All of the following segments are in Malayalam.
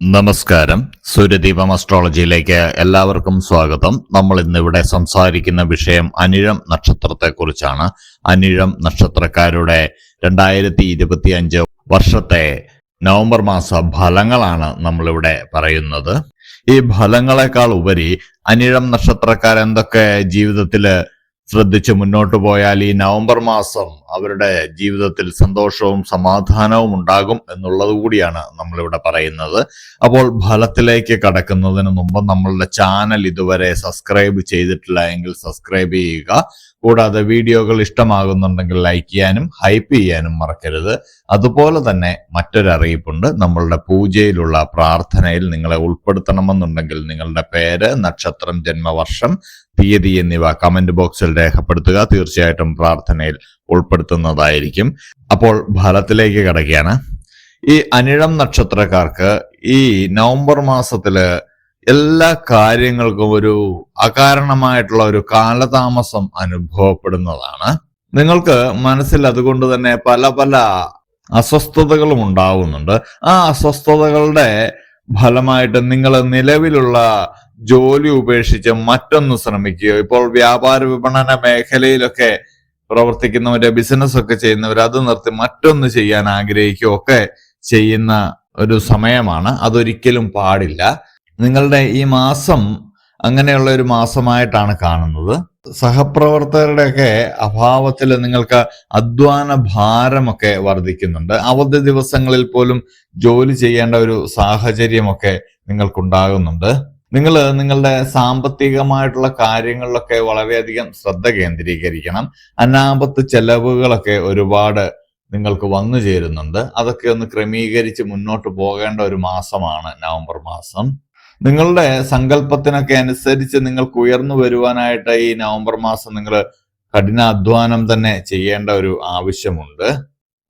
നമസ്കാരം. സൂര്യദീപം അസ്ട്രോളജിയിലേക്ക് എല്ലാവർക്കും സ്വാഗതം. നമ്മൾ ഇന്നിവിടെ സംസാരിക്കുന്ന വിഷയം അനിഴം നക്ഷത്രത്തെക്കുറിച്ചാണ്. അനിഴം നക്ഷത്രക്കാരുടെ രണ്ടായിരത്തി ഇരുപത്തി അഞ്ച് വർഷത്തെ നവംബർ മാസ ഫലങ്ങളാണ് നമ്മളിവിടെ പറയുന്നത്. ഈ ഫലങ്ങളെക്കാൾ ഉപരി അനിഴം നക്ഷത്രക്കാർ എന്തൊക്കെ ജീവിതത്തിൽ ശ്രദ്ധിച്ച് മുന്നോട്ട് പോയാൽ ഈ നവംബർ മാസം അവരുടെ ജീവിതത്തിൽ സന്തോഷവും സമാധാനവും ഉണ്ടാകും എന്നുള്ളത് കൂടിയാണ് നമ്മളിവിടെ പറയുന്നത്. അപ്പോൾ ഫലത്തിലേക്ക് കടക്കുന്നതിന് മുമ്പ് നമ്മളുടെ ചാനൽ ഇതുവരെ സബ്സ്ക്രൈബ് ചെയ്തിട്ടില്ല എങ്കിൽ സബ്സ്ക്രൈബ് ചെയ്യുക. കൂടാതെ വീഡിയോകൾ ഇഷ്ടമാകുന്നുണ്ടെങ്കിൽ ലൈക്ക് ചെയ്യാനും ഹൈപ്പ് ചെയ്യാനും മറക്കരുത്. അതുപോലെ തന്നെ മറ്റൊരറിയിപ്പുണ്ട്. നമ്മളുടെ പൂജയിലുള്ള പ്രാർത്ഥനയിൽ നിങ്ങളെ ഉൾപ്പെടുത്തണമെന്നുണ്ടെങ്കിൽ നിങ്ങളുടെ പേര് നക്ഷത്രം ജന്മവർഷം തീയതി എന്നിവ കമന്റ് ബോക്സിൽ രേഖപ്പെടുത്തുക. തീർച്ചയായിട്ടും പ്രാർത്ഥനയിൽ ഉൾപ്പെടുത്തുന്നതായിരിക്കും. അപ്പോൾ ഫലത്തിലേക്ക് കിടക്കുകയാണ്. ഈ അനിഴം നക്ഷത്രക്കാർക്ക് ഈ നവംബർ മാസത്തിൽ എല്ലാ കാര്യങ്ങൾക്കും ഒരു അകാരണമായിട്ടുള്ള ഒരു കാലതാമസം അനുഭവപ്പെടുന്നതാണ്. നിങ്ങൾക്ക് മനസ്സിൽ അതുകൊണ്ട് തന്നെ പല പല അസ്വസ്ഥതകളും ഉണ്ടാവുന്നുണ്ട്. ആ അസ്വസ്ഥതകളുടെ ഫലമായിട്ട് നിങ്ങൾ നിലവിലുള്ള ജോലി ഉപേക്ഷിച്ച് മറ്റൊന്ന് ശ്രമിക്കുക. ഇപ്പോൾ വ്യാപാര വിപണന മേഖലയിലൊക്കെ പ്രവർത്തിക്കുന്നവര് ബിസിനസ് ഒക്കെ ചെയ്യുന്നവർ അത് നിർത്തി മറ്റൊന്ന് ചെയ്യാൻ ആഗ്രഹിക്കുകയോ ഒക്കെ ചെയ്യുന്ന ഒരു സമയമാണ്. അതൊരിക്കലും പാടില്ല. നിങ്ങളുടെ ഈ മാസം അങ്ങനെയുള്ള ഒരു മാസമായിട്ടാണ് കാണുന്നത്. സഹപ്രവർത്തകരുടെയൊക്കെ അഭാവത്തിൽ നിങ്ങൾക്ക് അധ്വാന ഭാരമൊക്കെ വർദ്ധിക്കുന്നുണ്ട്. അവധി ദിവസങ്ങളിൽ പോലും ജോലി ചെയ്യേണ്ട ഒരു സാഹചര്യമൊക്കെ നിങ്ങൾക്കുണ്ടാകുന്നുണ്ട്. നിങ്ങൾ നിങ്ങളുടെ സാമ്പത്തികമായിട്ടുള്ള കാര്യങ്ങളിലൊക്കെ വളരെയധികം ശ്രദ്ധ കേന്ദ്രീകരിക്കണം. അനാപത്ത് ചെലവുകളൊക്കെ ഒരുപാട് നിങ്ങൾക്ക് വന്നു ചേരുന്നുണ്ട്. അതൊക്കെ ഒന്ന് ക്രമീകരിച്ച് മുന്നോട്ട് പോകേണ്ട ഒരു മാസമാണ് നവംബർ മാസം. നിങ്ങളുടെ സങ്കല്പത്തിനൊക്കെ അനുസരിച്ച് നിങ്ങൾക്ക് ഉയർന്നു വരുവാനായിട്ട് ഈ നവംബർ മാസം നിങ്ങൾ കഠിനാധ്വാനം തന്നെ ചെയ്യേണ്ട ഒരു ആവശ്യമുണ്ട്.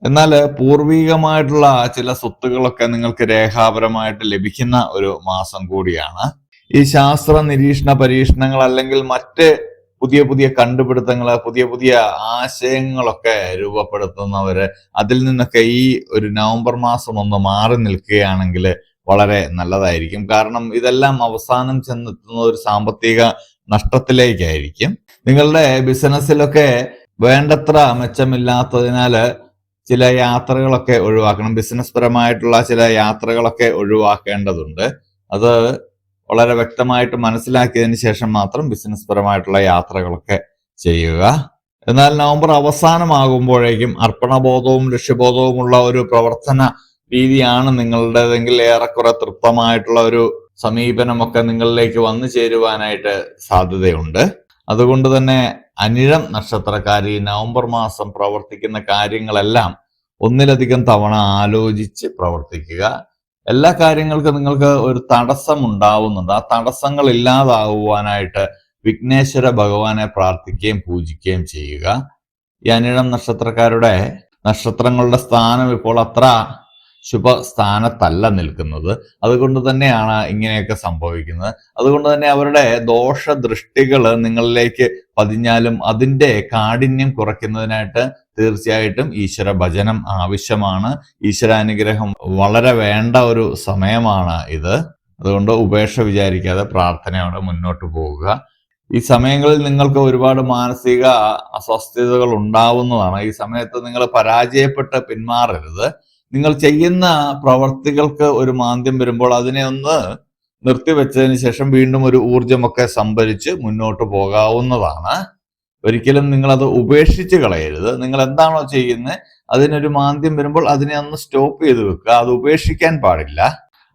എന്നാൽ പൂർവികമായിട്ടുള്ള ചില സ്വത്തുകളൊക്കെ നിങ്ങൾക്ക് രേഖാപരമായിട്ട് ലഭിക്കുന്ന ഒരു മാസം കൂടിയാണ്. ഈ ശാസ്ത്ര നിരീക്ഷണ പരീക്ഷണങ്ങൾ അല്ലെങ്കിൽ മറ്റ് പുതിയ പുതിയ കണ്ടുപിടുത്തങ്ങൾ പുതിയ പുതിയ ആശയങ്ങളൊക്കെ രൂപപ്പെടുത്തുന്നവര് അതിൽ നിന്നൊക്കെ ഈ ഒരു നവംബർ മാസം ഒന്ന് മാറി നിൽക്കുകയാണെങ്കിൽ വളരെ നല്ലതായിരിക്കും. കാരണം ഇതെല്ലാം അവസാനം ചെന്നെത്തുന്ന ഒരു സാമ്പത്തിക നഷ്ടത്തിലേക്കായിരിക്കും. നിങ്ങളുടെ ബിസിനസ്സിലൊക്കെ വേണ്ടത്ര മെച്ചമില്ലാത്തതിനാൽ ചില യാത്രകളൊക്കെ ഒഴിവാക്കണം. ബിസിനസ് പരമായിട്ടുള്ള ചില യാത്രകളൊക്കെ ഒഴിവാക്കേണ്ടതുണ്ട്. അത് വളരെ വ്യക്തമായിട്ട് മനസ്സിലാക്കിയതിന് ശേഷം മാത്രം ബിസിനസ് പരമായിട്ടുള്ള യാത്രകളൊക്കെ ചെയ്യുക. എന്നാൽ നവംബർ അവസാനമാകുമ്പോഴേക്കും അർപ്പണബോധവും ലക്ഷ്യബോധവുമുള്ള ഒരു പ്രവർത്തന രീതിയാണ് നിങ്ങളുടേതെങ്കിൽ ഏറെക്കുറെ തൃപ്തമായിട്ടുള്ള ഒരു സമീപനമൊക്കെ നിങ്ങളിലേക്ക് വന്നു ചേരുവാനായിട്ട് സാധ്യതയുണ്ട്. അതുകൊണ്ട് തന്നെ അനിഴം നക്ഷത്രക്കാർ ഈ നവംബർ മാസം പ്രവർത്തിക്കുന്ന കാര്യങ്ങളെല്ലാം ഒന്നിലധികം തവണ ആലോചിച്ച് പ്രവർത്തിക്കുക. എല്ലാ കാര്യങ്ങൾക്കും നിങ്ങൾക്ക് ഒരു തടസ്സം ഉണ്ടാവുന്നുണ്ട് ആ തടസ്സങ്ങൾ ഇല്ലാതാവുവാനായിട്ട് വിഘ്നേശ്വര ഭഗവാനെ പ്രാർത്ഥിക്കുകയും പൂജിക്കുകയും ചെയ്യുക. ഈ അനിഴം നക്ഷത്രക്കാരുടെ നക്ഷത്രങ്ങളുടെ സ്ഥാനം ഇപ്പോൾ അത്ര ശുഭസ്ഥാനത്തല്ല നിൽക്കുന്നത്. അതുകൊണ്ട് തന്നെയാണ് ഇങ്ങനെയൊക്കെ സംഭവിക്കുന്നത്. അതുകൊണ്ട് തന്നെ അവരുടെ ദോഷ ദൃഷ്ടികൾ നിങ്ങളിലേക്ക് പതിഞ്ഞാലും അതിന്റെ കാഠിന്യം കുറയ്ക്കുന്നതിനായിട്ട് തീർച്ചയായിട്ടും ഈശ്വര ഭജനം ആവശ്യമാണ്. ഈശ്വരാനുഗ്രഹം വളരെ വേണ്ട ഒരു സമയമാണ് ഇത്. അതുകൊണ്ട് ഉപേക്ഷ വിചാരിക്കാതെ പ്രാർത്ഥനയോടെ മുന്നോട്ട് പോവുക. ഈ സമയങ്ങളിൽ നിങ്ങൾക്ക് ഒരുപാട് മാനസിക അസ്വസ്ഥതകൾ ഉണ്ടാവുന്നതാണ്. ഈ സമയത്ത് നിങ്ങൾ പരാജയപ്പെട്ട് പിന്മാറരുത്. നിങ്ങൾ ചെയ്യുന്ന പ്രവർത്തികൾക്ക് ഒരു മാന്ദ്യം വരുമ്പോൾ അതിനെ ഒന്ന് നിർത്തിവെച്ചതിന് ശേഷം വീണ്ടും ഒരു ഊർജമൊക്കെ സംഭരിച്ച് മുന്നോട്ട് പോകാവുന്നതാണ്. ഒരിക്കലും നിങ്ങൾ അത് ഉപേക്ഷിച്ച് കളയരുത്. നിങ്ങൾ എന്താണോ ചെയ്യുന്നത് അതിനൊരു മാന്ദ്യം വരുമ്പോൾ അതിനെ ഒന്ന് സ്റ്റോപ്പ് ചെയ്ത് വെക്കുക. അത് ഉപേക്ഷിക്കാൻ പാടില്ല.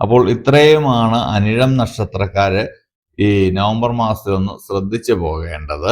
അപ്പോൾ ഇത്രയുമാണ് അനിഴം നക്ഷത്രക്കാര് ഈ നവംബർ മാസത്തിൽ ഒന്ന് ശ്രദ്ധിച്ചു പോകേണ്ടത്.